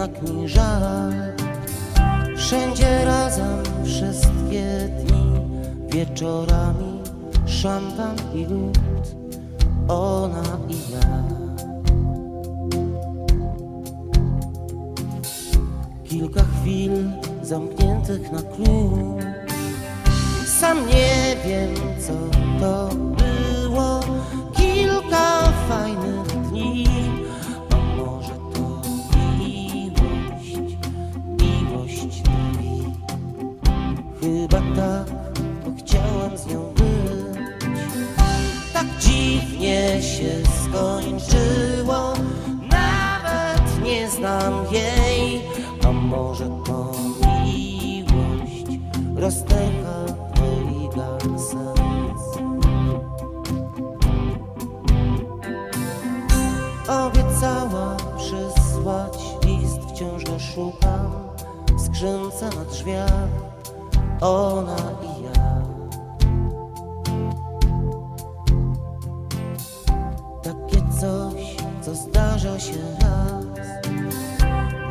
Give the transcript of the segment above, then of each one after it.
jednak mi żal. Wszędzie razem wszystkie dni, wieczorami szampan i lód, ona i ja. Kilka chwil zamkniętych na klucz Sam nie wiem co to było Kilka fajnych Chyba tak, bo chciałem z nią być. Tak dziwnie się skończyło Nawet nie znam jej. A może to miłość Rozterka dwojga serc Obiecała przysłać list Wciąż go szukam skrzynce na drzwiach Ona i ja. Takie coś, co zdarza się raz.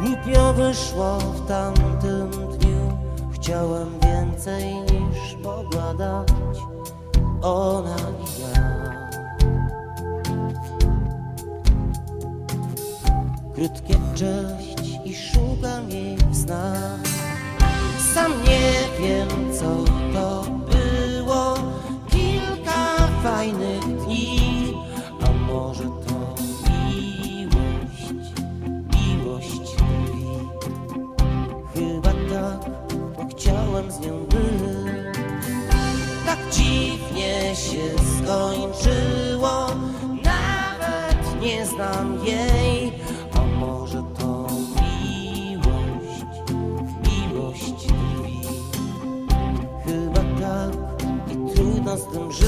Głupio wyszło w tamtym dniu. Chciałem więcej niż mogła dać Ona i ja. Krótkie cześć i szukam jej w Sam nie wiem co to było. Kilka fajnych dni A może to miłość, miłość dni Chyba tak, bo chciałem z nią być. Tak dziwnie się skończyło. Nawet nie znam jej z tym żyć.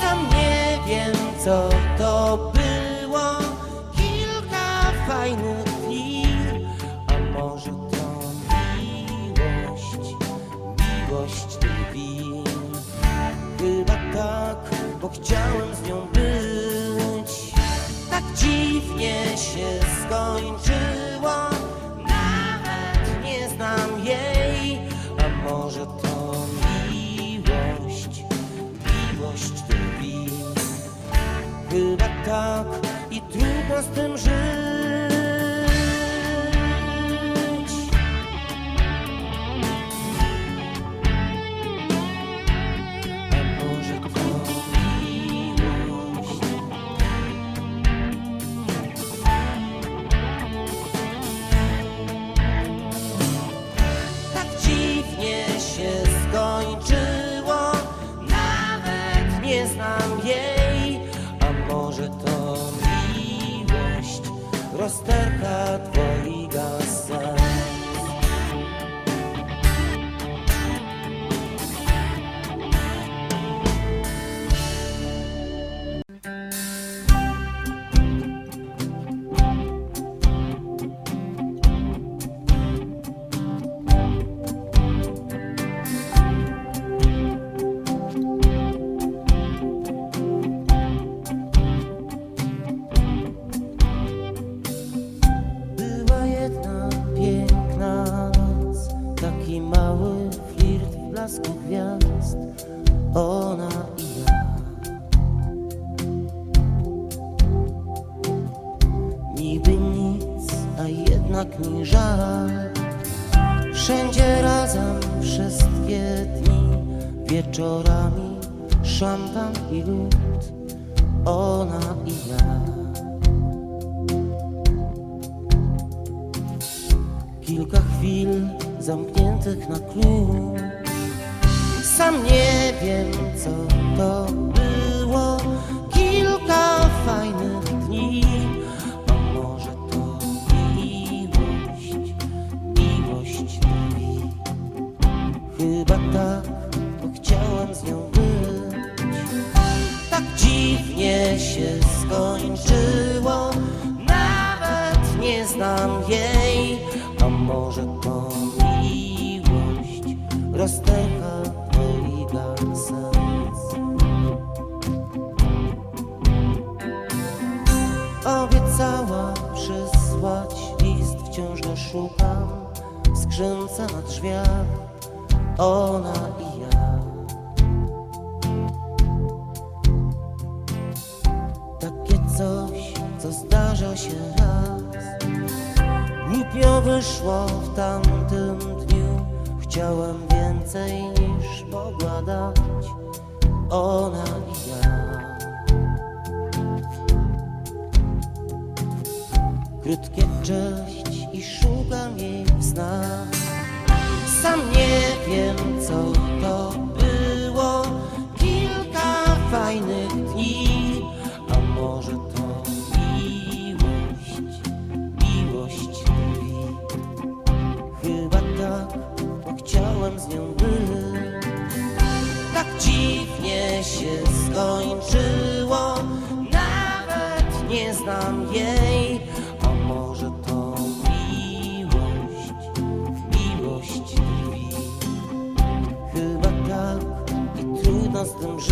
Sam nie wiem co Chyba tak, bo chciałem z nią być. Tak dziwnie się skończyło. Nawet nie znam jej. A może to miłość, miłość drwi Chyba tak i trudno z tym żyć jej. A może to miłość Rozterka jednak mi żal. Wszędzie razem wszystkie dni, Wieczorami szampan i lód Ona i ja. Kilka chwil zamkniętych na klucz. Sam nie wiem co to było. Kilka fajnych Skrzynce na drzwiach ona i ja. Takie coś, co zdarza się raz. Głupio wyszło w tamtym dniu. Chciałem więcej niż mogła dać Ona i ja. Krótkie cześć i szukam jej snach Sam nie wiem co to było. Kilka fajnych dni A może to miłość, miłość drwi Chyba tak, bo chciałem z nią być. Tak dziwnie się skończyło. Nawet nie znam jej żyć.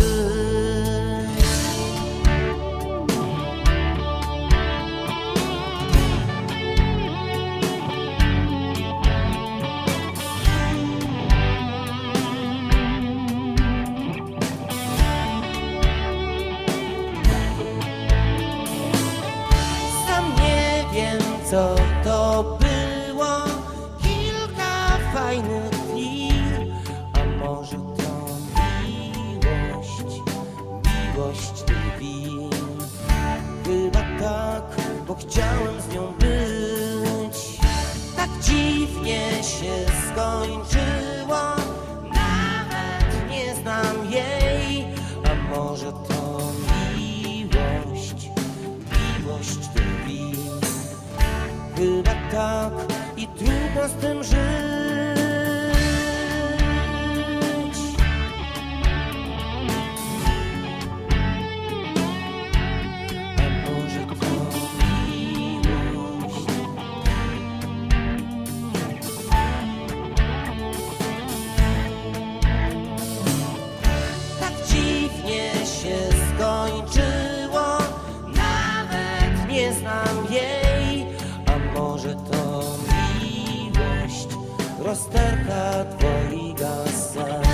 Sam nie wiem co to było Chyba tak, bo chciałem z nią być. Tak dziwnie się skończyło. Nawet nie znam jej. A może to miłość, miłość drwi Chyba tak i trudno z tym żyć lustrerka twojego serca.